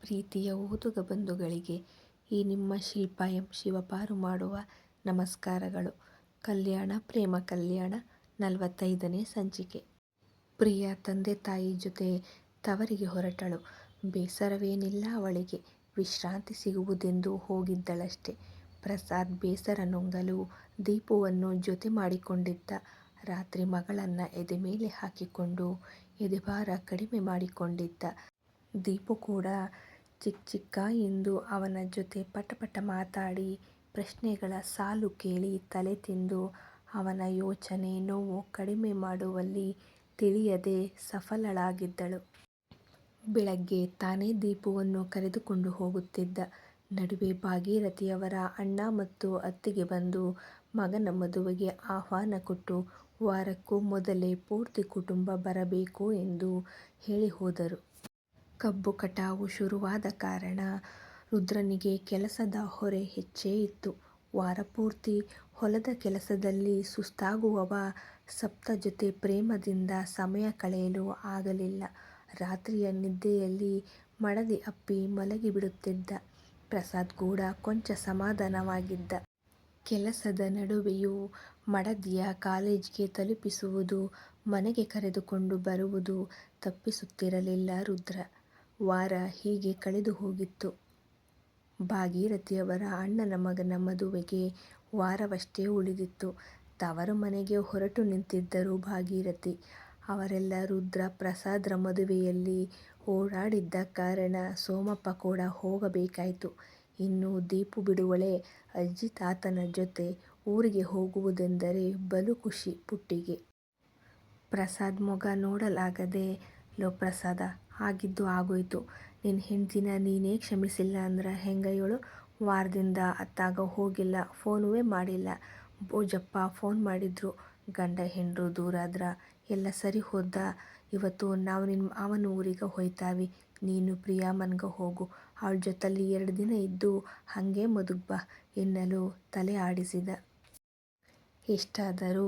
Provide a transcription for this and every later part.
ಪ್ರೀತಿಯ ಓದುಗ ಬಂಧುಗಳಿಗೆ ಈ ನಿಮ್ಮ ಶಿಲ್ಪ ಎಂ ಶಿವಪಾರು ಮಾಡುವ ನಮಸ್ಕಾರಗಳು. ಕಲ್ಯಾಣ ಪ್ರೇಮ ಕಲ್ಯಾಣ ನಲವತ್ತೈದನೇ ಸಂಚಿಕೆ. ಪ್ರಿಯ ತಂದೆ ತಾಯಿ ಜೊತೆ ತವರಿಗೆ ಹೊರಟಳು. ಬೇಸರವೇನಿಲ್ಲ ಅವಳಿಗೆ. ವಿಶ್ರಾಂತಿ ಸಿಗುವುದೆಂದು ಹೋಗಿದ್ದಳಷ್ಟೆ. ಪ್ರಸಾದ್ ಬೇಸರ ನುಂಗಲು ದೀಪವನ್ನು ಜೊತೆ ಮಾಡಿಕೊಂಡಿದ್ದ. ರಾತ್ರಿ ಮಗಳನ್ನು ಎದೆ ಮೇಲೆ ಹಾಕಿಕೊಂಡು ಎದೆಭಾರ ಕಡಿಮೆ ಮಾಡಿಕೊಂಡಿದ್ದ. ದೀಪು ಕೂಡ ಚಿಕ್ ಚಿಕ್ಕ ಎಂದು ಅವನ ಜೊತೆ ಪಟಪಟ ಮಾತಾಡಿ ಪ್ರಶ್ನೆಗಳ ಸಾಲು ಕೇಳಿ ತಲೆ ತಿಂದು ಅವನ ಯೋಚನೆ ನೋವು ಕಡಿಮೆ ಮಾಡುವಲ್ಲಿ ತಿಳಿಯದೆ ಸಫಲಳಾಗಿದ್ದಳು. ಬೆಳಗ್ಗೆ ತಾನೇ ದೀಪವನ್ನು ಕರೆದುಕೊಂಡು ಹೋಗುತ್ತಿದ್ದ. ನಡುವೆ ಭಾಗೀರಥಿಯವರ ಅಣ್ಣ ಮತ್ತು ಅತ್ತಿಗೆ ಬಂದು ಮಗನ ಮದುವೆಗೆ ಆಹ್ವಾನ ಕೊಟ್ಟು ವಾರಕ್ಕೂ ಮೊದಲೇ ಪೂರ್ತಿ ಕುಟುಂಬ ಬರಬೇಕು ಎಂದು ಹೇಳಿ ಹೋದರು. ಕಬ್ಬು ಕಟಾವು ಶುರುವಾದ ಕಾರಣ ರುದ್ರನಿಗೆ ಕೆಲಸದ ಹೊರೆ ಹೆಚ್ಚೇ ಇತ್ತು. ವಾರಪೂರ್ತಿ ಹೊಲದ ಕೆಲಸದಲ್ಲಿ ಸುಸ್ತಾಗುವವ ಸಪ್ತ ಜೊತೆ ಪ್ರೇಮದಿಂದ ಸಮಯ ಕಳೆಯಲು ಆಗಲಿಲ್ಲ. ರಾತ್ರಿಯ ನಿದ್ದೆಯಲ್ಲಿ ಮಡದಿ ಅಪ್ಪಿ ಮಲಗಿಬಿಡುತ್ತಿದ್ದ. ಪ್ರಸಾದ್ ಕೂಡ ಕೊಂಚ ಸಮಾಧಾನವಾಗಿದ್ದ. ಕೆಲಸದ ನಡುವೆಯೂ ಮಡದಿಯ ಕಾಲೇಜಿಗೆ ತಲುಪಿಸುವುದು, ಮನೆಗೆ ಕರೆದುಕೊಂಡು ಬರುವುದು ತಪ್ಪಿಸುತ್ತಿರಲಿಲ್ಲ ರುದ್ರ. ವಾರ ಹೀಗೆ ಕಳೆದು ಹೋಗಿತ್ತು. ಭಾಗೀರಥಿಯವರ ಅಣ್ಣನ ಮಗನ ಮದುವೆಗೆ ವಾರವಷ್ಟೇ ಉಳಿದಿತ್ತು. ತವರು ಮನೆಗೆ ಹೊರಟು ನಿಂತಿದ್ದರು ಭಾಗೀರಥಿ. ಅವರೆಲ್ಲ ರುದ್ರ ಪ್ರಸಾದ್ರ ಮದುವೆಯಲ್ಲಿ ಓಡಾಡಿದ್ದ ಕಾರಣ ಸೋಮಪ್ಪ ಕೂಡ ಹೋಗಬೇಕಾಯಿತು ಇನ್ನು ದೀಪು ಬಿಡುವಳೆ ಅಜ್ಜಿ ತಾತನ ಜೊತೆ ಊರಿಗೆ ಹೋಗುವುದೆಂದರೆ ಬಲು ಖುಷಿ ಪುಟ್ಟಿಗೆ. ಪ್ರಸಾದ್ ಮೊಗ ನೋಡಲಾಗದೆ, ಲೋ ಪ್ರಸಾದ ಆಗಿದ್ದು ಆಗೋಯ್ತು. ನಿನ್ನ ಹೆಂಡ್ತಿನ ನೀನೇ ಕ್ಷಮಿಸಿಲ್ಲ ಅಂದ್ರೆ ಹೆಂಗ ವಾರದಿಂದ ಅತ್ತಾಗ ಹೋಗಿಲ್ಲ, ಫೋನುವೇ ಮಾಡಿಲ್ಲ. ಬೋಜಪ್ಪ ಫೋನ್ ಮಾಡಿದ್ರು. ಗಂಡ ಹೆಂಡ್ರು ದೂರಾದ್ರ ಎಲ್ಲ ಸರಿ ಹೋದ ಇವತ್ತು ನಾವು ನಿನ್ನ ಅವನ ಊರಿಗೆ ಹೋಯ್ತಾವಿ, ನೀನು ಪ್ರಿಯಾ ಮನ್ಗೆ ಹೋಗು. ಅವಳ ಜೊತಲ್ಲಿ ಎರಡು ದಿನ ಇದ್ದು ಹಾಗೆ ಮದುಗ್ಬಾ ಎನ್ನಲು ತಲೆ ಆಡಿಸಿದ. ಎಷ್ಟಾದರೂ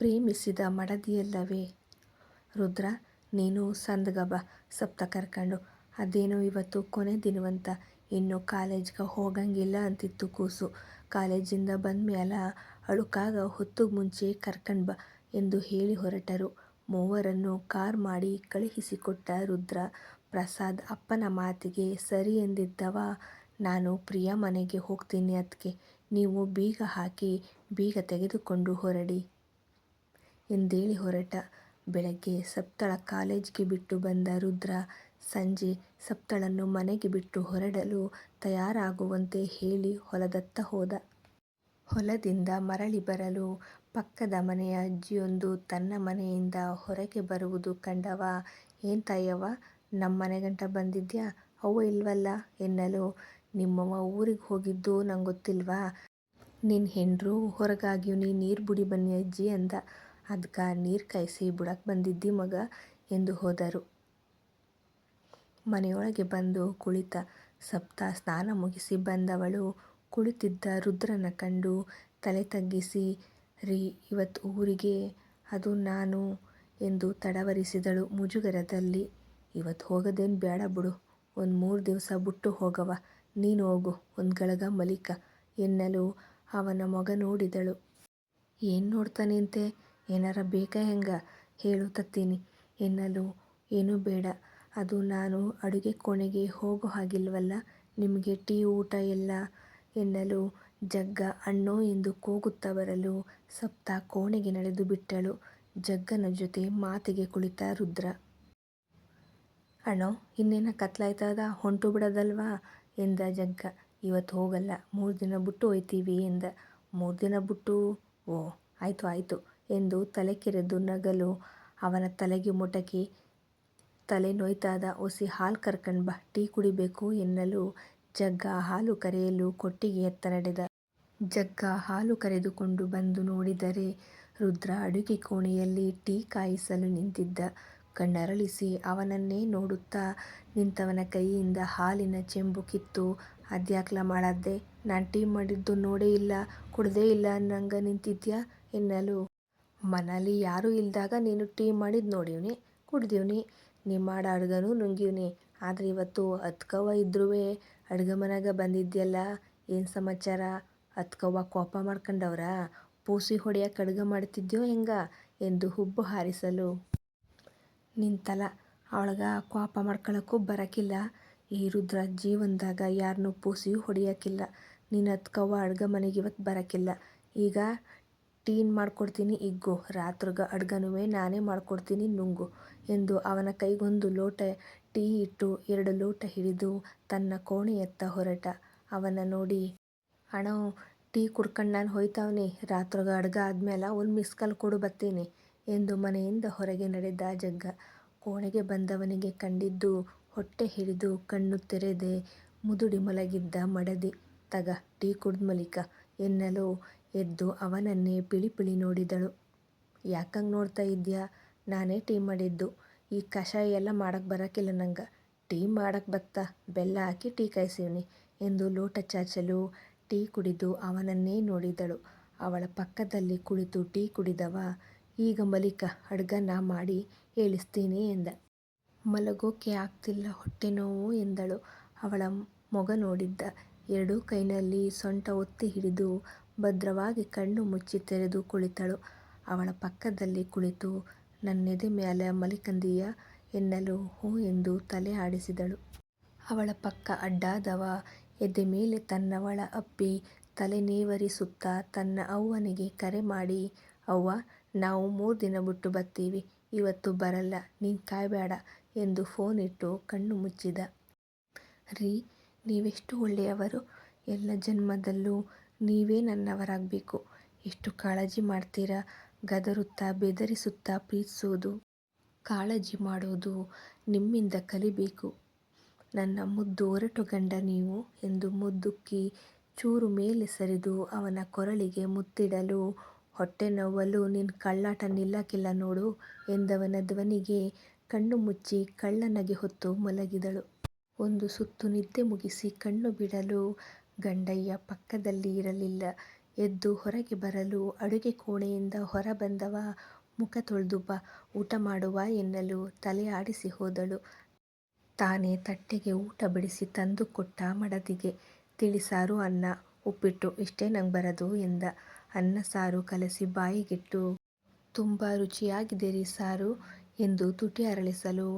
ಪ್ರೇಮಿಸಿದ ಮಡದಿಯಲ್ಲವೇ. ರುದ್ರ ನೀನೂ ಸಂದಗಬ ಸಪ್ತ ಕರ್ಕಂಡು. ಅದೇನೋ ಇವತ್ತು ಕೊನೆ ದಿನವಂತ. ಇನ್ನು ಕಾಲೇಜ್ಗೆ ಹೋಗಂಗಿಲ್ಲ ಅಂತಿತ್ತು ಕೂಸು. ಕಾಲೇಜಿಂದ ಬಂದ ಮ್ಯಾಲ ಅಳುಕಾಗ ಹೊತ್ತು ಮುಂಚೆ ಕರ್ಕಂಡ್ ಬಾ ಎಂದು ಹೇಳಿ ಹೊರಟರು. ಮೂವರನ್ನು ಕಾರ್ ಮಾಡಿ ಕಳುಹಿಸಿಕೊಟ್ಟ ರುದ್ರ. ಪ್ರಸಾದ್ ಅಪ್ಪನ ಮಾತಿಗೆ ಸರಿ ಎಂದಿದ್ದವ, ನಾನು ಪ್ರಿಯ ಮನೆಗೆ ಹೋಗ್ತೀನಿ ಅದಕ್ಕೆ ನೀವು ಬೀಗ ಹಾಕಿ ಬೀಗ ತೆಗೆದುಕೊಂಡು ಹೊರಡಿ ಎಂದೇಳಿ ಹೊರಟ. ಬೆಳಗ್ಗೆ ಸಪ್ತಳ ಕಾಲೇಜಿಗೆ ಬಿಟ್ಟು ಬಂದ ರುದ್ರ ಸಂಜೆ ಸಪ್ತಳನ್ನು ಮನೆಗೆ ಬಿಟ್ಟು ಹೊರಡಲು ತಯಾರಾಗುವಂತೆ ಹೇಳಿ ಹೊಲದತ್ತ ಹೋದ. ಹೊಲದಿಂದ ಮರಳಿ ಬರಲು ಪಕ್ಕದ ಮನೆಯ ಅಜ್ಜಿಯೊಂದು ತನ್ನ ಮನೆಯಿಂದ ಹೊರಗೆ ಬರುವುದು ಕಂಡವ. ಏನ್ ತಾಯವ್ವ ನಮ್ಮ ಮನೆಗಂಟ ಬಂದಿದ್ಯಾ? ಅವ್ವ ಇಲ್ವಲ್ಲ? ಎನ್ನಲು. ನಿಮ್ಮವ್ವ ಊರಿಗೆ ಹೋಗಿದ್ದು ಗೊತ್ತಿಲ್ವಾ ನಿನ್ ಹೆಂಡ್ರು ಹೊರಗಾಗಿವ್ನಿ ನೀರು ಬುಡಿ ಬನ್ನಿ ಅಜ್ಜಿ, ಅಂದ. ಅದ್ಕ ನೀರು ಕಾಯಿಸಿ ಬುಡಕ್ಕೆ ಬಂದಿದ್ದಿ ಮಗ ಎಂದು ಹೋದರು. ಮನೆಯೊಳಗೆ ಬಂದು ಕುಳಿತ. ಸಪ್ತ ಸ್ನಾನ ಮುಗಿಸಿ ಬಂದವಳು ಕುಳಿತಿದ್ದ ರುದ್ರನ ಕಂಡು ತಲೆ ತಗ್ಗಿಸಿ, ರೀ ಇವತ್ತು ಊರಿಗೆ ಅದು ನಾನು ಎಂದು ತಡವರಿಸಿದಳು ಮುಜುಗರದಲ್ಲಿ. ಇವತ್ತು ಹೋಗೋದೇನು ಬೇಡ ಬಿಡು, ಒಂದು ಮೂರು ದಿವಸ ಬಿಟ್ಟು ಹೋಗವ ನೀನು ಹೋಗು, ಒಂದು ಗಳಗ ಮಲಿಕ, ಎನ್ನಲು ಅವನ ಮಗ ನೋಡಿದಳು. ಏನು ನೋಡ್ತಾನೆ ನಿಂತೆ ಏನರ ಬೇಕ ಹೆಂಗ ಹೇಳು ತತ್ತೀನಿ ಎನ್ನಲು ಏನೂ ಬೇಡ ಅದು ನಾನು ಅಡುಗೆ ಕೋಣೆಗೆ ಹೋಗೋ ಹಾಗಿಲ್ವಲ್ಲ ನಿಮಗೆ ಟೀ, ಊಟ ಎಲ್ಲ ಎನ್ನಲು ಜಗ್ಗ ಅಣ್ಣೋ ಎಂದು ಕೂಗುತ್ತಾ ಬರಲು ಸಪ್ತ ಕೋಣೆಗೆ ನಡೆದು ಬಿಟ್ಟಳು. ಜಗ್ಗನ ಜೊತೆ ಮಾತಿಗೆ ಕುಳಿತ ರುದ್ರ. ಅಣ್ಣೋ, ಇನ್ನೇನ ಕತ್ಲಾಯ್ತದ ಹೊಂಟು ಬಿಡದಲ್ವಾ ಎಂದ ಜಗ್ಗ. ಇವತ್ತು ಹೋಗಲ್ಲ ಮೂರು ದಿನ ಬಿಟ್ಟು ಒಯ್ತೀವಿ ಎಂದ. ಮೂರು ದಿನ ಬಿಟ್ಟು ಓ, ಆಯಿತು, ಆಯ್ತು ಎಂದು ತಲೆ ಕೆರೆದು ನಗಲು ಅವನ ತಲೆಗೆ ಮುಟಕಿ ತಲೆ ನೋಯ್ತದ ಒಸಿ ಹಾಲು ಕರ್ಕಂಡ್ ಬಾ, ಟೀ ಕುಡಿಬೇಕು ಎನ್ನಲು ಜಗ್ಗ ಹಾಲು ಕರೆಯಲು ಕೊಟ್ಟಿಗೆಯತ್ತ ನಡೆದ. ಜಗ್ಗ ಹಾಲು ಕರೆದುಕೊಂಡು ಬಂದು ನೋಡಿದರೆ ರುದ್ರ ಅಡುಗೆ ಕೋಣೆಯಲ್ಲಿ ಟೀ ಕಾಯಿಸಲು ನಿಂತಿದ್ದ. ಕಣ್ಣರಳಿಸಿ ಅವನನ್ನೇ ನೋಡುತ್ತಾ ನಿಂತವನ ಕೈಯಿಂದ ಹಾಲಿನ ಚೆಂಬು ಕಿತ್ತು, ಅದ್ಯಾಕ್ಲ ಮಾಡದ್ದೆ ನಾನು ಟೀ ಮಾಡಿದ್ದು ನೋಡೇ ಇಲ್ಲ, ಕುಡದೇ ಇಲ್ಲ ಅನ್ನಂಗ ನಿಂತಿದ್ಯಾ ಎನ್ನಲು ಮನಲಿ ಯಾರೂ ಇಲ್ದಾಗ ನೀನು ಟೀ ಮಾಡಿದ್ದು ನೋಡಿವ್ನಿ, ಕುಡ್ದೀವ್ನಿ, ನೀ ಮಾಡೋ ಅಡುಗೆನೂ ನುಂಗೀವ್ನಿ. ಆದ್ರೆ ಇವತ್ತು ಅತ್ಕವ್ವ ಇದ್ರೂ ಅಡ್ಗೆ ಮನೆಗೆ ಬಂದಿದ್ಯಲ್ಲ, ಏನು ಸಮಾಚಾರ? ಅತ್ಕವ್ವ ಕೋಪ ಮಾಡ್ಕೊಂಡವ್ರ? ಪೂಸಿ ಹೊಡೆಯಕ್ಕೆ ಅಡುಗೆ ಮಾಡ್ತಿದ್ಯೋ ಹೆಂಗ? ಎಂದು ಹುಬ್ಬು ಹಾರಿಸಲು. ನಿಂತಲ, ಅವಳಗ ಕೋಪ ಮಾಡ್ಕೊಳಕ್ಕೂ ಬರಕಿಲ್ಲ. ಈ ರುದ್ರ ಜೀವನದಾಗ ಯಾರನ್ನೂ ಪೂಸಿಯೂ ಹೊಡಿಯೋಕ್ಕಿಲ್ಲ ನೀನು ಅತ್ಕವ್ವ ಅಡ್ಗೆ ಮನೆಗೆ ಇವತ್ತು ಬರಕಿಲ್ಲ. ಈಗ ಟೀನ್ ಮಾಡ್ಕೊಡ್ತೀನಿ, ಇಗ್ಗು. ರಾತ್ರಿಗ ಅಡ್ಗನುವೆ ನಾನೇ ಮಾಡ್ಕೊಡ್ತೀನಿ, ನುಂಗು ಎಂದು ಅವನ ಕೈಗೊಂದು ಲೋಟ ಟೀ ಇಟ್ಟು ಎರಡು ಲೋಟ ಹಿಡಿದು ತನ್ನ ಕೋಣೆಯತ್ತ ಹೊರಟ. ಅವನ ನೋಡಿ ಹಣ ಟೀ ಕುಡ್ಕಂಡು ನಾನು ಹೋಯ್ತಾವನಿ. ರಾತ್ರಿಗ ಅಡ್ಗ ಆದ್ಮೇಲೆ ಒಂದು ಮಿಸ್ಕಲ್ ಕೊಡು ಬತ್ತೀನಿ ಎಂದು ಮನೆಯಿಂದ ಹೊರಗೆ ನಡೆದ ಜಗ್ಗ. ಕೋಣೆಗೆ ಬಂದವನಿಗೆ ಕಂಡಿದ್ದು ಹೊಟ್ಟೆ ಹಿಡಿದು ಕಣ್ಣು ತೆರೆದೆ ಮುದುಡಿ ಮಲಗಿದ್ದ ಮಡದಿ. ತಗ, ಟೀ ಕುಡ್ದ ಮಲಿಕ. ಎನ್ನಲು ಎದ್ದು ಅವನನ್ನೇ ಪಿಳಿಪಿಳಿ ಪಿಳಿ ನೋಡಿದಳು. ಯಾಕಂಗೆ ನೋಡ್ತಾ ಇದ್ಯಾ ನಾನೇ ಟೀ ಮಾಡಿದ್ದು. ಈ ಕಷಾಯ ಎಲ್ಲ ಮಾಡಕ್ಕೆ ಬರಕಿಲ್ಲ ನಂಗೆ. ಟೀ ಮಾಡಕ್ಕೆ ಬತ್ತಾ. ಬೆಲ್ಲ ಹಾಕಿ ಟೀ ಕಾಯಿಸಿವ್ನಿ ಎಂದು ಲೋಟ ಚಾಚಲು ಟೀ ಕುಡಿದು ಅವನನ್ನೇ ನೋಡಿದಳು. ಅವಳ ಪಕ್ಕದಲ್ಲಿ ಕುಳಿತು ಟೀ ಕುಡಿದವ? ಈಗ ಮಲಿಕ ಅಡ್ಗ ನಾ ಮಾಡಿ ಹೇಳಿಸ್ತೀನಿ ಎಂದ. ಮಲಗೋಕೆ ಆಗ್ತಿಲ್ಲ ಹೊಟ್ಟೆ ನೋವು ಎಂದಳು. ಅವಳ ಮೊಗ ನೋಡಿದ್ದ. ಎರಡೂ ಕೈನಲ್ಲಿ ಸೊಂಟ ಒತ್ತಿ ಹಿಡಿದು ಭದ್ರವಾಗಿ ಕಣ್ಣು ಮುಚ್ಚಿ ತೆರೆದು ಕುಳಿತಳು. ಅವಳ ಪಕ್ಕದಲ್ಲಿ ಕುಳಿತು ನನ್ನೆದೆ ಮ್ಯಾಲ ಮಲಿಕಂದಿಯ ಎನ್ನಲು ಹೂ ಎಂದು ತಲೆ ಆಡಿಸಿದಳು. ಅವಳ ಪಕ್ಕ ಅಡ್ಡಾದವ ಎದೆ ಮೇಲೆ ತನ್ನವಳ ಅಪ್ಪಿ ತಲೆ ನೀವರಿಸುತ್ತಾ ತನ್ನ ಅವ್ವನಿಗೆ ಕರೆ ಮಾಡಿ, ಅವ್ವ, ನಾವು ಮೂರು ದಿನ ಬಿಟ್ಟು ಬತ್ತೀವಿ. ಇವತ್ತು ಬರಲ್ಲ, ನೀನು ಕಾಯಬೇಡ ಎಂದು ಫೋನ್ ಇಟ್ಟು ಕಣ್ಣು ಮುಚ್ಚಿದ. ರೀ, ನೀವೆಷ್ಟು ಒಳ್ಳೆಯವರು. ಎಲ್ಲ ಜನ್ಮದಲ್ಲೂ ನೀವೇ ನನ್ನವರಾಗಬೇಕು. ಎಷ್ಟು ಕಾಳಜಿ ಮಾಡ್ತೀರಾ? ಗದರುತ್ತಾ, ಬೆದರಿಸುತ್ತಾ ಪ್ರೀತಿಸೋದು? ಕಾಳಜಿ ಮಾಡೋದು ನಿಮ್ಮಿಂದ ಕಲಿಬೇಕು. ನನ್ನ ಮುದ್ದು ಒರಟು ಗಂಡ ನೀವು ಎಂದು ಮುದ್ದುಕ್ಕಿ ಚೂರು ಮೇಲೆ ಸರಿದು ಅವನ ಕೊರಳಿಗೆ ಮುತ್ತಿಡಲು, ಹೊಟ್ಟೆ ನೋವಲು ನಿನ್ನ ಕಳ್ಳಾಟ ನಿಲ್ಲಕ್ಕಿಲ್ಲ ನೋಡು ಎಂದವನ ಧ್ವನಿಗೆ ಕಣ್ಣು ಮುಚ್ಚಿ ಕಳ್ಳನಗೆ ಹೊತ್ತು ಮಲಗಿದಳು. ಒಂದು ಸುತ್ತು ನಿದ್ದೆ ಮುಗಿಸಿ ಕಣ್ಣು ಬಿಡಲು ಗಂಡಯ್ಯ ಪಕ್ಕದಲ್ಲಿ ಇರಲಿಲ್ಲ. ಎದ್ದು ಹೊರಗೆ ಬರಲು ಅಡುಗೆ ಕೋಣೆಯಿಂದ ಹೊರ ಬಂದವ ಮುಖ ತೊಳೆದು ಬಾ, ಊಟ ಮಾಡುವ ಎನ್ನಲು ತಲೆ ಆಡಿಸಿ ಹೋದಳು. ತಾನೇ ತಟ್ಟೆಗೆ ಊಟ ಬಿಡಿಸಿ ತಂದು ಕೊಟ್ಟ ಮಡದಿಗೆ. ತಿಳಿಸಾರು ಅನ್ನ, ಉಪ್ಪಿಟ್ಟು ಇಷ್ಟೇ ನಂಗೆ ಬರದು ಎಂದ. ಅನ್ನ ಸಾರು ಕಲಸಿ ಬಾಯಿಗಿಟ್ಟು, ತುಂಬ ರುಚಿಯಾಗಿದೆ ರೀ ಸಾರು ಎಂದು ತುಟಿ ಅರಳಿಸಲು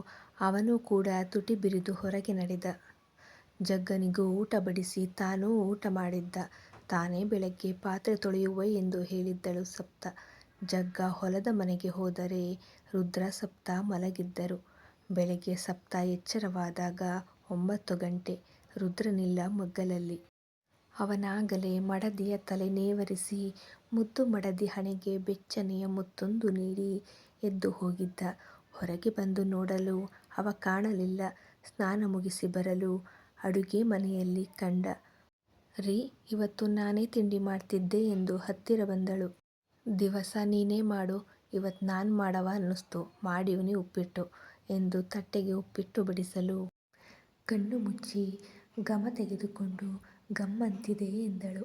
ಅವನೂ ಕೂಡ ತುಟಿ ಬಿರಿದು ಹೊರಗೆ ನಡೆದ. ಜಗ್ಗನಿಗೂ ಊಟ ಬಡಿಸಿ ತಾನೂ ಊಟ ಮಾಡಿದ್ದ. ತಾನೇ ಬೆಳಗ್ಗೆ ಪಾತ್ರೆ ತೊಳೆಯುವೆ ಎಂದು ಹೇಳಿದ್ದಳು ಸಪ್ತ. ಜಗ್ಗ ಹೊಲದ ಮನೆಗೆ ಹೋದರೆ ರುದ್ರ ಸಪ್ತ ಮಲಗಿದ್ದರು. ಬೆಳಗ್ಗೆ ಸಪ್ತ ಎಚ್ಚರವಾದಾಗ ಒಂಬತ್ತು ಗಂಟೆ. ರುದ್ರನಿಲ್ಲ ಮಗ್ಗಲಲ್ಲಿ. ಅವನಾಗಲೇ ಮಡದಿಯ ತಲೆ ನೇವರಿಸಿ ಮುದ್ದು ಮಡದಿ ಹಣೆಗೆ ಬೆಚ್ಚನೆಯ ಮುತ್ತೊಂದು ನೀಡಿ ಎದ್ದು ಹೋಗಿದ್ದ. ಹೊರಗೆ ಬಂದು ನೋಡಲು ಅವ ಕಾಣಲಿಲ್ಲ. ಸ್ನಾನ ಮುಗಿಸಿ ಬರಲು ಅಡುಗೆ ಮನೆಯಲ್ಲಿ ಕಂಡ. ರೀ, ಇವತ್ತು ನಾನೇ ತಿಂಡಿ ಮಾಡ್ತಿದ್ದೆ ಎಂದು ಹತ್ತಿರ ಬಂದಳು. ದಿವಸ ನೀನೇ ಮಾಡು ಇವತ್ತು ನಾನು ಮಾಡವ ಅನ್ನಿಸ್ತು. ಮಾಡಿವ್ನಿ ಉಪ್ಪಿಟ್ಟು ಎಂದು ತಟ್ಟೆಗೆ ಉಪ್ಪಿಟ್ಟು ಬಡಿಸಲು. ಕಣ್ಣು ಮುಚ್ಚಿ ಗಮ ತೆಗೆದುಕೊಂಡು ಗಮ್ಮಂತಿದೆ ಎಂದಳು.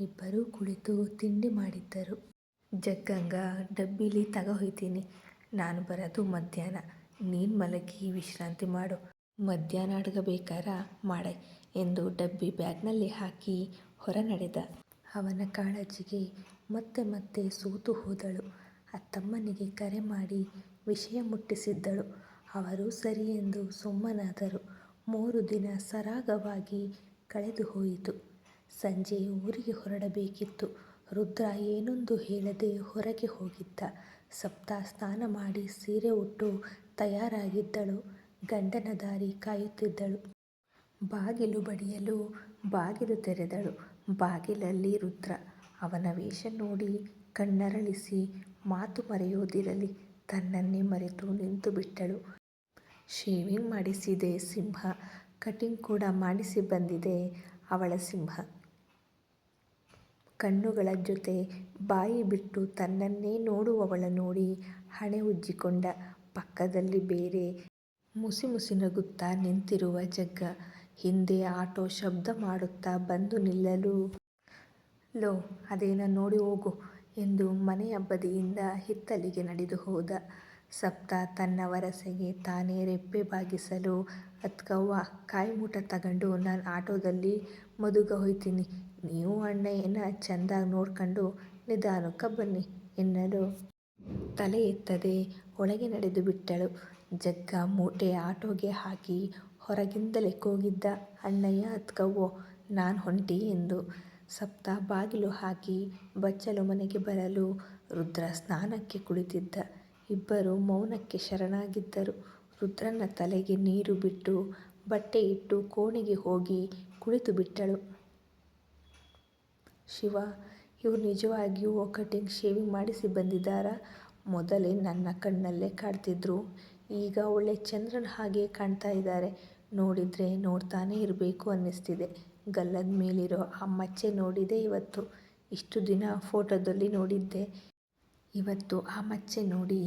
ಇಬ್ಬರೂ ಕುಳಿತು ತಿಂಡಿ ಮಾಡಿದ್ದರು. ಜಗ್ಗಂಗ, ಡಬ್ಬಿಲಿ ತಗ ಹೋಯ್ತೀನಿ. ನಾನು ಬರೋದು ಮಧ್ಯಾಹ್ನ. ನೀನು ಮಲಗಿ ವಿಶ್ರಾಂತಿ ಮಾಡು. ಮಧ್ಯಾಹ್ನ ಅಡ್ಗೆ ಬೇಕಾರ ಮಾಡೆ ಎಂದು ಡಬ್ಬಿ ಬ್ಯಾಗ್ನಲ್ಲಿ ಹಾಕಿ ಹೊರ ನಡೆದ. ಅವನ ಕಾಳಜಿಗೆ ಮತ್ತೆ ಮತ್ತೆ ಸೋತು ಹೋದಳು. ಅತ್ತಮ್ಮನಿಗೆ ಕರೆ ಮಾಡಿ ವಿಷಯ ಮುಟ್ಟಿಸಿದ್ದಳು. ಅವರು ಸರಿ ಎಂದು ಸುಮ್ಮನಾದರು. ಮೂರು ದಿನ ಸರಾಗವಾಗಿ ಕಳೆದು ಹೋಯಿತು. ಸಂಜೆ ಊರಿಗೆ ಹೊರಡಬೇಕಿತ್ತು. ರುದ್ರ ಏನೊಂದು ಹೇಳದೆ ಹೊರಗೆ ಹೋಗಿದ್ದ. ಸಪ್ತ ಸ್ನಾನ ಮಾಡಿ ಸೀರೆ ಉಟ್ಟು ತಯಾರಾಗಿದ್ದಳು. ಗಂಡನ ದಾರಿ ಕಾಯುತ್ತಿದ್ದಳು. ಬಾಗಿಲು ಬಡಿಯಲು ಬಾಗಿಲು ತೆರೆದಳು. ಬಾಗಿಲಲ್ಲಿ ರುದ್ರ. ಅವನ ವೇಷ ನೋಡಿ ಕಣ್ಣರಳಿಸಿ ಮಾತು ಮರೆಯೋದಿರಲಿ, ತನ್ನನ್ನೇ ಮರೆತು ನಿಂತು ಬಿಟ್ಟಳು. ಶೇವಿಂಗ್ ಮಾಡಿಸಿದೆ ಸಿಂಹ. ಕಟಿಂಗ್ ಕೂಡ ಮಾಡಿಸಿ ಬಂದಿದೆ ಅವಳ ಸಿಂಹ. ಕಣ್ಣುಗಳ ಜೊತೆ ಬಾಯಿ ಬಿಟ್ಟು ತನ್ನನ್ನೇ ನೋಡುವವಳ ನೋಡಿ ಹಣೆ ಉಜ್ಜಿಕೊಂಡ. ಪಕ್ಕದಲ್ಲಿ ಬೇರೆ ಮುಸಿ ಮುಸಿ ನಗುತ್ತಾ ನಿಂತಿರುವ ಜಗ್ಗ. ಹಿಂದೆ ಆಟೋ ಶಬ್ದ ಮಾಡುತ್ತಾ ಬಂದು ನಿಲ್ಲಲು. ಲೋ, ಅದೇನ ನೋಡಿ ಹೋಗು ಎಂದು ಮನೆಯ ಬದಿಯಿಂದ ಹಿತ್ತಲಿಗೆ ನಡೆದು ಹೋದ. ಸಪ್ತ ತನ್ನ ವರಸೆಗೆ ತಾನೇ ರೆಪ್ಪೆ ಬಾಗಿಸಲು ಅತ್ಕವ್ವ ಕಾಯಿ ಮೂಟ ತಗೊಂಡು ನಾನು ಆಟೋದಲ್ಲಿ ಮದುಗ ಹೋಯ್ತೀನಿ. ನೀವು ಅಣ್ಣಯ್ಯನ ಚೆಂದಾಗಿ ನೋಡ್ಕೊಂಡು ನಿಧಾನಕ್ಕೆ ಬನ್ನಿ ಎನ್ನಲು ತಲೆ ಎತ್ತದೆ. ಒಳಗೆ ನಡೆದು ಬಿಟ್ಟಳು. ಜಗ್ಗ ಮೂಟೆ ಆಟೋಗೆ ಹಾಕಿ ಹೊರಗಿಂದಲೇ ಕೂಗಿದ್ದ, ಅಣ್ಣಯ್ಯ, ಅತ್ಕವ್ವೋ, ನಾನು ಹೊಂಟಿ ಎಂದು. ಸಪ್ತ ಬಾಗಿಲು ಹಾಕಿ ಬಚ್ಚಲು ಮನೆಗೆ ಬರಲು ರುದ್ರ ಸ್ನಾನಕ್ಕೆ ಕುಳಿತಿದ್ದ. ಇಬ್ಬರು ಮೌನಕ್ಕೆ ಶರಣಾಗಿದ್ದರು. ರುದ್ರನ ತಲೆಗೆ ನೀರು ಬಿಟ್ಟು ಬಟ್ಟೆ ಇಟ್ಟು ಕೋಣೆಗೆ ಹೋಗಿ ಕುಳಿತುಬಿಟ್ಟಳು. ಶಿವ, ಇವ್ರು ನಿಜವಾಗಿಯೂ ಕಟಿಂಗ್ ಶೇವಿಂಗ್ ಮಾಡಿಸಿ ಬಂದಿದ್ದಾರಾ? ಮೊದಲೇ ನನ್ನ ಕಣ್ಣಲ್ಲೇ ಕಾಡ್ತಿದ್ರು. ಈಗ ಒಳ್ಳೆ ಚಂದ್ರನ ಹಾಗೆ ಕಾಣ್ತಾ ಇದ್ದಾರೆ ನೋಡಿದರೆ ನೋಡ್ತಾನೇ ಇರಬೇಕು ಅನ್ನಿಸ್ತಿದೆ. ಗಲ್ಲದ ಮೇಲಿರೋ ಆ ಮಚ್ಚೆ ನೋಡಿದೆ ಇವತ್ತು. ಇಷ್ಟು ದಿನ ಫೋಟೋದಲ್ಲಿ ನೋಡಿದ್ದೆ. ಇವತ್ತು ಆ ಮಚ್ಚೆ ನೋಡಿ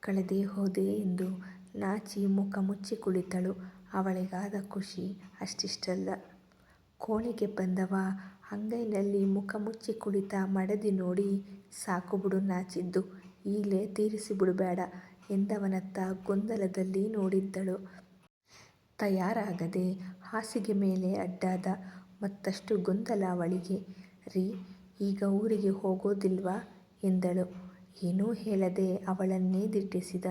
ಕಳೆದೇ ಹೋದೆ ಎಂದು ನಾಚಿ ಮುಖ ಮುಚ್ಚಿ ಕುಳಿತಳು. ಅವಳಿಗಾದ ಖುಷಿ ಅಷ್ಟಿಷ್ಟಲ್ಲ. ಕೋಣೆಗೆ ಬಂದವ ಅಂಗೈನಲ್ಲಿ ಮುಖ ಮುಚ್ಚಿ ಕುಳಿತ ಮಡದಿ ನೋಡಿ ಸಾಕು ಬಿಡು ನಾಚಿದ್ದು. ಈಗ್ಲೇ ತೀರಿಸಿಬಿಡಬ್ಯಾಡ ಎಂದವನತ್ತ ಗೊಂದಲದಲ್ಲಿ ನೋಡಿದ್ದಳು. ತಯಾರಾಗದೆ ಹಾಸಿಗೆ ಮೇಲೆ ಅಡ್ಡಾದ. ಮತ್ತಷ್ಟು ಗೊಂದಲ ಅವಳಿಗೆ. ರೀ, ಈಗ ಊರಿಗೆ ಹೋಗೋದಿಲ್ವಾ? ಎಂದಳು. ಏನೂ ಹೇಳದೆ ಅವಳನ್ನೇ ದಿಟ್ಟಿಸಿದ.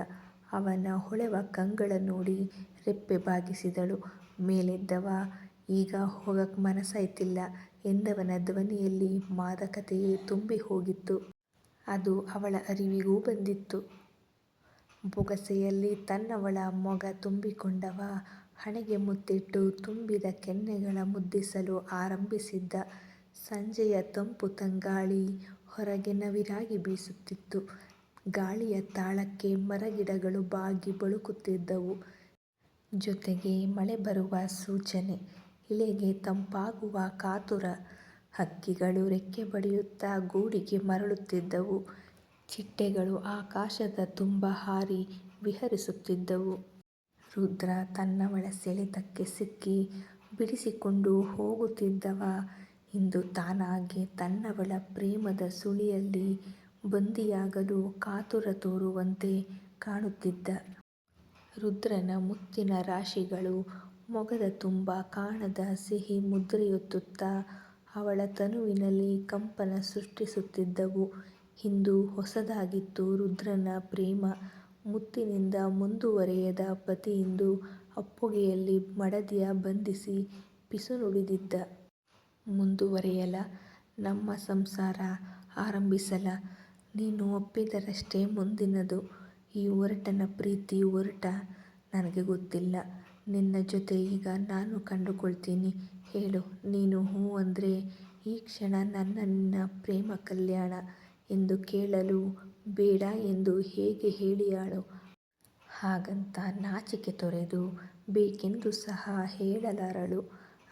ಅವನ ಹೊಳೆವ ಕಂಗಳ ನೋಡಿ ರೆಪ್ಪೆ ಬಾಗಿಸಿದಳು. ಮೇಲೆದ್ದವ, ಈಗ ಹೋಗಕ್ಕೆ ಮನಸ್ಸಾಯ್ತಿಲ್ಲ ಎಂದವನ ಧ್ವನಿಯಲ್ಲಿ ಮಾದಕತೆಯೇ ತುಂಬಿ ಹೋಗಿತ್ತು. ಅದು ಅವಳ ಅರಿವಿಗೂ ಬಂದಿತ್ತು. ಬೊಗಸೆಯಲ್ಲಿ ತನ್ನವಳ ಮೊಗ ತುಂಬಿಕೊಂಡವ ಹಣೆಗೆ ಮುತ್ತಿಟ್ಟು ತುಂಬಿದ ಕೆನ್ನೆಗಳ ಮುದ್ದಿಸಲು ಆರಂಭಿಸಿದ್ದ. ಸಂಜೆಯ ತಂಪು ತಂಗಾಳಿ ಹೊರಗೆ ನವಿರಾಗಿ ಬೀಸುತ್ತಿತ್ತು. ಗಾಳಿಯ ತಾಳಕ್ಕೆ ಮರಗಿಡಗಳು ಬಾಗಿ ಬಳುಕುತ್ತಿದ್ದವು. ಜೊತೆಗೆ ಮಳೆ ಬರುವ ಸೂಚನೆ. ಇಳೆಗೆ ತಂಪಾಗುವ ಕಾತುರ. ಹಕ್ಕಿಗಳು ರೆಕ್ಕೆ ಬಡಿಯುತ್ತಾ ಗೂಡಿಗೆ ಮರಳುತ್ತಿದ್ದವು. ಚಿಟ್ಟೆಗಳು ಆಕಾಶದ ತುಂಬ ಹಾರಿ ವಿಹರಿಸುತ್ತಿದ್ದವು. ರುದ್ರ ತನ್ನವಳ ಸೆಳೆತಕ್ಕೆ ಸಿಕ್ಕಿ ಬಿಡಿಸಿಕೊಂಡು ಹೋಗುತ್ತಿದ್ದವ ಇಂದು ತಾನಾಗೇ ತನ್ನವಳ ಪ್ರೇಮದ ಸುಳಿಯಲ್ಲಿ ಬಂದಿಯಾಗಲು ಕಾತುರ ತೋರುವಂತೆ ಕಾಣುತ್ತಿದ್ದ. ರುದ್ರನ ಮುತ್ತಿನ ರಾಶಿಗಳು ಮೊಗದ ತುಂಬ ಕಾಣದ ಸಿಹಿ ಮುದ್ರೆಯೊತ್ತುತ್ತಾ ಅವಳ ತನುವಿನಲ್ಲಿ ಕಂಪನ ಸೃಷ್ಟಿಸುತ್ತಿದ್ದವು. ಇಂದು ಹೊಸದಾಗಿತ್ತು ರುದ್ರನ ಪ್ರೇಮ. ಮುತ್ತಿನಿಂದ ಮುಂದುವರೆಯದ ಪತಿಯಿಂದು ಅಪ್ಪುಗೆಯಲ್ಲಿ ಮಡದಿಯ ಬಂಧಿಸಿ ಪಿಸು ನುಡಿದಿದ್ದ. ಮುಂದುವರೆಯಲ, ನಮ್ಮ ಸಂಸಾರ ಆರಂಭಿಸಲ ನೀನು ಒಪ್ಪಿದರಷ್ಟೇ ಮುಂದಿನದು. ಈ ಒರಟನ ಪ್ರೀತಿ ಒರಟ? ನನಗೆ ಗೊತ್ತಿಲ್ಲ. ನಿನ್ನ ಜೊತೆ ಈಗ ನಾನು ಕಂಡುಕೊಳ್ತೀನಿ. ಹೇಳು, ನೀನು ಹೂ ಅಂದ್ರೆ ಈ ಕ್ಷಣ ನಿನ್ನ ಪ್ರೇಮ ಕಲ್ಯಾಣ ಎಂದು ಕೇಳಲು ಬೇಡ ಎಂದು ಹೇಗೆ ಹೇಳಿಯಾಳು. ಹಾಗಂತ ನಾಚಿಕೆ ತೊರೆದು ಬೇಕೆಂದು ಸಹ ಹೇಳಲಾರಳು.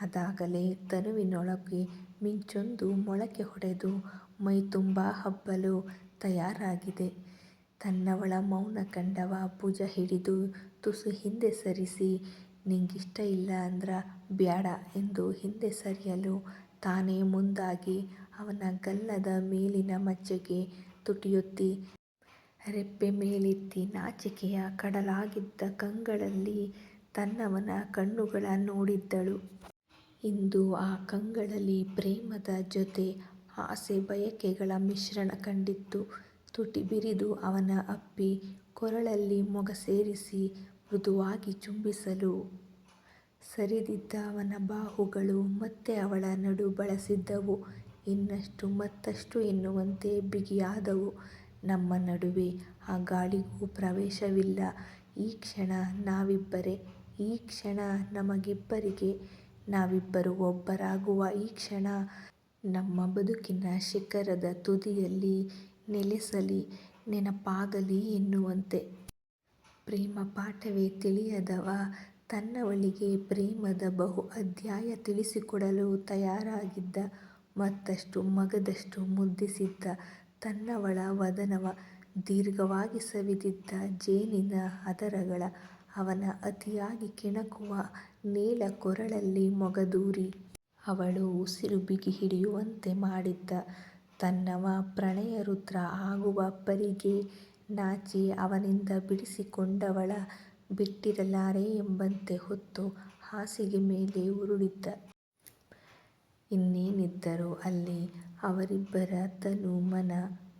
ಅದಾಗಲೇ ತನುವಿನೊಳಗೆ ಮಿಂಚೊಂದು ಮೊಳಕೆ ಹೊಡೆದು ಮೈತುಂಬ ಹಬ್ಬಲು ತಯಾರಾಗಿದೆ. ತನ್ನವಳ ಮೌನ ಕಂಡವ ಭುಜ ಹಿಡಿದು ತುಸು ಹಿಂದೆ ಸರಿಸಿ, ನಿಂಗಿಷ್ಟ ಇಲ್ಲ ಅಂದ್ರ ಬ್ಯಾಡ ಎಂದು ಹಿಂದೆ ಸರಿಯಲು ತಾನೇ ಮುಂದಾಗಿ ಅವನ ಗಲ್ಲದ ಮೇಲಿನ ಮಜ್ಜೆಗೆ ತುಟಿಯೊತ್ತಿ, ರೆಪ್ಪೆ ಮೇಲೆತ್ತಿ ನಾಚಿಕೆಯ ಕಡಲಾಗಿದ್ದ ಕಂಗಳಲ್ಲಿ ತನ್ನವನ ಕಣ್ಣುಗಳ ನೋಡಿದ್ದಳು. ಇಂದು ಆ ಕಂಗಳಲ್ಲಿ ಪ್ರೇಮದ ಜೊತೆ ಆಸೆ ಬಯಕೆಗಳ ಮಿಶ್ರಣ ಕಂಡಿತ್ತು. ತುಟಿ ಬಿರಿದು ಅವನ ಅಪ್ಪಿ ಕೊರಳಲ್ಲಿ ಮೊಗ ಸೇರಿಸಿ ಮೃದುವಾಗಿ ಚುಂಬಿಸಲು ಸರಿದಿದ್ದ ಅವನ ಬಾಹುಗಳು ಮತ್ತೆ ಅವಳ ನಡು ಬಳಸಿದ್ದವು. ಇನ್ನಷ್ಟು ಮತ್ತಷ್ಟು ಎನ್ನುವಂತೆ ಬಿಗಿಯಾದವು. ನಮ್ಮ ನಡುವೆ ಆ ಗಾಳಿಗೂ ಪ್ರವೇಶವಿಲ್ಲ. ಈ ಕ್ಷಣ ನಾವಿಬ್ಬರೇ. ಈ ಕ್ಷಣ ನಮಗಿಬ್ಬರಿಗೆ. ನಾವಿಬ್ಬರು ಒಬ್ಬರಾಗುವ ಈ ಕ್ಷಣ ನಮ್ಮ ಬದುಕಿನ ಶಿಖರದ ತುದಿಯಲ್ಲಿ ನೆಲೆಸಲಿ, ನೆನಪಾಗಲಿ ಎನ್ನುವಂತೆ. ಪ್ರೇಮ ಪಾಠವೇ ತಿಳಿಯದವ ತನ್ನವಳಿಗೆ ಪ್ರೇಮದ ಬಹು ಅಧ್ಯಾಯ ತಿಳಿಸಿಕೊಡಲು ತಯಾರಾಗಿದ್ದ. ಮತ್ತಷ್ಟು ಮಗದಷ್ಟು ಮುದ್ದಿಸಿದ್ದ ತನ್ನವಳ ವದನವ ದೀರ್ಘವಾಗಿ ಸವಿದಿದ್ದ ಜೇನಿನ ಅದರಗಳ ಅವನ ಅತಿಯಾಗಿ ಕೆಣಕುವ ನೇಳ ಕೊರಳಲ್ಲಿ ಮೊಗದೂರಿ ಅವಳು ಉಸಿರು ಬಿಗಿ ಹಿಡಿಯುವಂತೆ ಮಾಡಿದ್ದ. ತನ್ನವ ಪ್ರಣಯ ರುದ್ರ ಆಗುವ ಪರಿಗೆ ನಾಚಿ ಅವನಿಂದ ಬಿಡಿಸಿಕೊಂಡವಳ ಬಿಟ್ಟಿರಲಾರೆ ಎಂಬಂತೆ ಹೊತ್ತು ಹಾಸಿಗೆ ಮೇಲೆ ಉರುಳಿದ್ದ. ಇನ್ನೇನಿದ್ದರೋ ಅಲ್ಲಿ ಅವರಿಬ್ಬರ ತನು ಮನ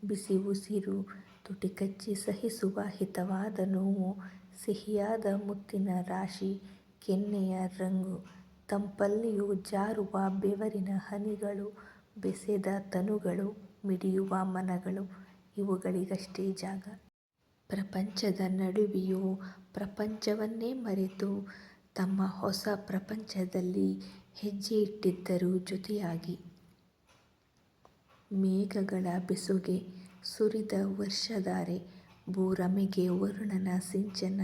ಬಿಸಿ ಉಸಿರು ತುಟಿಕಚ್ಚಿ ಸಹಿಸುವ ಹಿತವಾದ ನೋವು, ಸಿಹಿಯಾದ ಮುತ್ತಿನ ರಾಶಿ, ಕೆನ್ನೆಯ ರಂಗು, ತಂಪಲ್ಲಿಯು ಜಾರುವ ಬೆವರಿನ ಹನಿಗಳು, ಬೆಸೆದ ತನುಗಳು, ಮಿಡಿಯುವ ಮನಗಳು, ಇವುಗಳಿಗಷ್ಟೇ ಜಾಗ. ಪ್ರಪಂಚದ ನಡುವೆಯೂ ಪ್ರಪಂಚವನ್ನೇ ಮರೆತು ತಮ್ಮ ಹೊಸ ಪ್ರಪಂಚದಲ್ಲಿ ಹೆಜ್ಜೆಯಿಟ್ಟಿದ್ದರು ಜೊತೆಯಾಗಿ. ಮೇಘಗಳ ಬೆಸುಗೆ ಸುರಿದ ವರ್ಷಧಾರೆ, ಭೂರಮೆಗೆ ವರುಣನ ಸಿಂಚನ,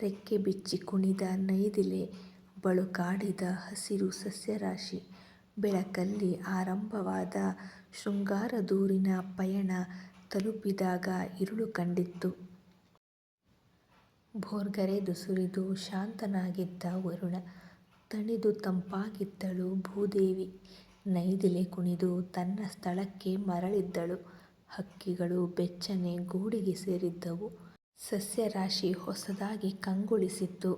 ರೆಕ್ಕೆ ಬಿಚ್ಚಿ ಕುಣಿದ ನೈದಿಲೆ, ಬಳುಕಾಡಿದ ಹಸಿರು ಸಸ್ಯರಾಶಿ, ಬೆಳಕಲ್ಲಿ ಆರಂಭವಾದ ಶೃಂಗಾರದೂರಿನ ಪಯಣ ತಲುಪಿದಾಗ ಇರುಳು ಕಂಡಿತ್ತು. ಭೋರ್ಗರೆದು ಸುರಿದು ಶಾಂತನಾಗಿದ್ದ ವರುಣ ತಣಿದು ತಂಪಾಗಿದ್ದಳು ಭೂದೇವಿ. ನೈದಿಲೆ ಕುಣಿದು ತನ್ನ ಸ್ಥಳಕ್ಕೆ ಮರಳಿದ್ದಳು. ಹಕ್ಕಿಗಳು ಬೆಚ್ಚನೆ ಗೂಡಿಗೆ ಸೇರಿದ್ದವು. ಸಸ್ಯರಾಶಿ ಹೊಸದಾಗಿ ಕಂಗೊಳಿಸಿತ್ತು.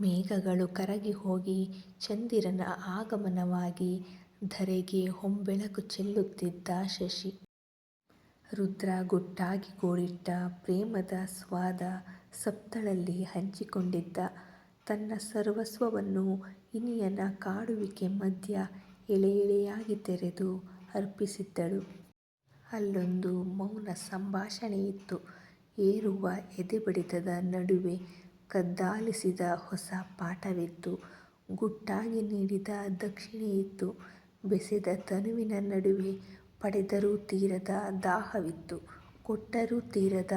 ಮೇಘಗಳು ಕರಗಿಹೋಗಿ ಚಂದಿರನ ಆಗಮನವಾಗಿ ಧರೆಗೆ ಹೊಂಬೆಳಕು ಚೆಲ್ಲುತ್ತಿದ್ದ ಶಶಿ. ರುದ್ರ ಗುಟ್ಟಾಗಿ ಗೋಳಿಟ್ಟ ಪ್ರೇಮದ ಸ್ವಾದ ಸಪ್ತಳಲ್ಲಿ ಹಂಚಿಕೊಂಡಿದ್ದ. ತನ್ನ ಸರ್ವಸ್ವವನ್ನು ಇನಿಯನ ಕಾಡುವಿಕೆ ಮಧ್ಯ ಎಳೆ ಎಳೆಯಾಗಿ ತೆರೆದು ಅರ್ಪಿಸಿದ್ದಳು. ಅಲ್ಲೊಂದು ಮೌನ ಸಂಭಾಷಣೆಯಿತ್ತು. ಏರುವ ಎದೆಬಡಿತದ ನಡುವೆ ಕದ್ದಾಲಿಸಿದ ಹೊಸ ಪಾಠವಿತ್ತು. ಗುಟ್ಟಾಗಿ ನೀಡಿದ ದಕ್ಷಿಣೆಯಿತ್ತು. ಬೆಸೆದ ತನುವಿನ ನಡುವೆ ಪಡೆದರೂ ತೀರದ ದಾಹವಿತ್ತು. ಕೊಟ್ಟರೂ ತೀರದ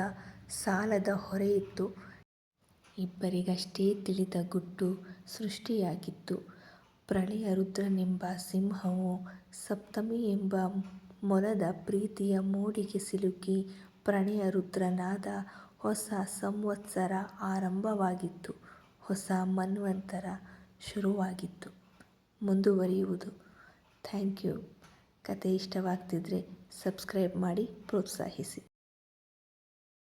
ಸಾಲದ ಹೊರೆಯಿತ್ತು. ಇಬ್ಬರಿಗಷ್ಟೇ ತಿಳಿದ ಗುಟ್ಟು ಸೃಷ್ಟಿಯಾಗಿತ್ತು. ಪ್ರಳಯರುದ್ರನೆಂಬ ಸಿಂಹವು ಸಪ್ತಮಿ ಎಂಬ ಮೊಲದ ಪ್ರೀತಿಯ ಮೂಡಿಗೆ ಸಿಲುಕಿ ಪ್ರಣಯ ರುದ್ರನಾದ ಹೊಸ ಸಂವತ್ಸರ ಆರಂಭವಾಗಿತ್ತು. ಹೊಸ ಮನ್ವಂತರ ಶುರುವಾಗಿತ್ತು. ಮುಂದುವರಿಯುವುದು. ಥ್ಯಾಂಕ್ ಯು ಕತೆ ಇಷ್ಟವಾಗ್ತಿದ್ರೆ ಸಬ್ಸ್ಕ್ರೈಬ್ ಮಾಡಿ ಪ್ರೋತ್ಸಾಹಿಸಿ.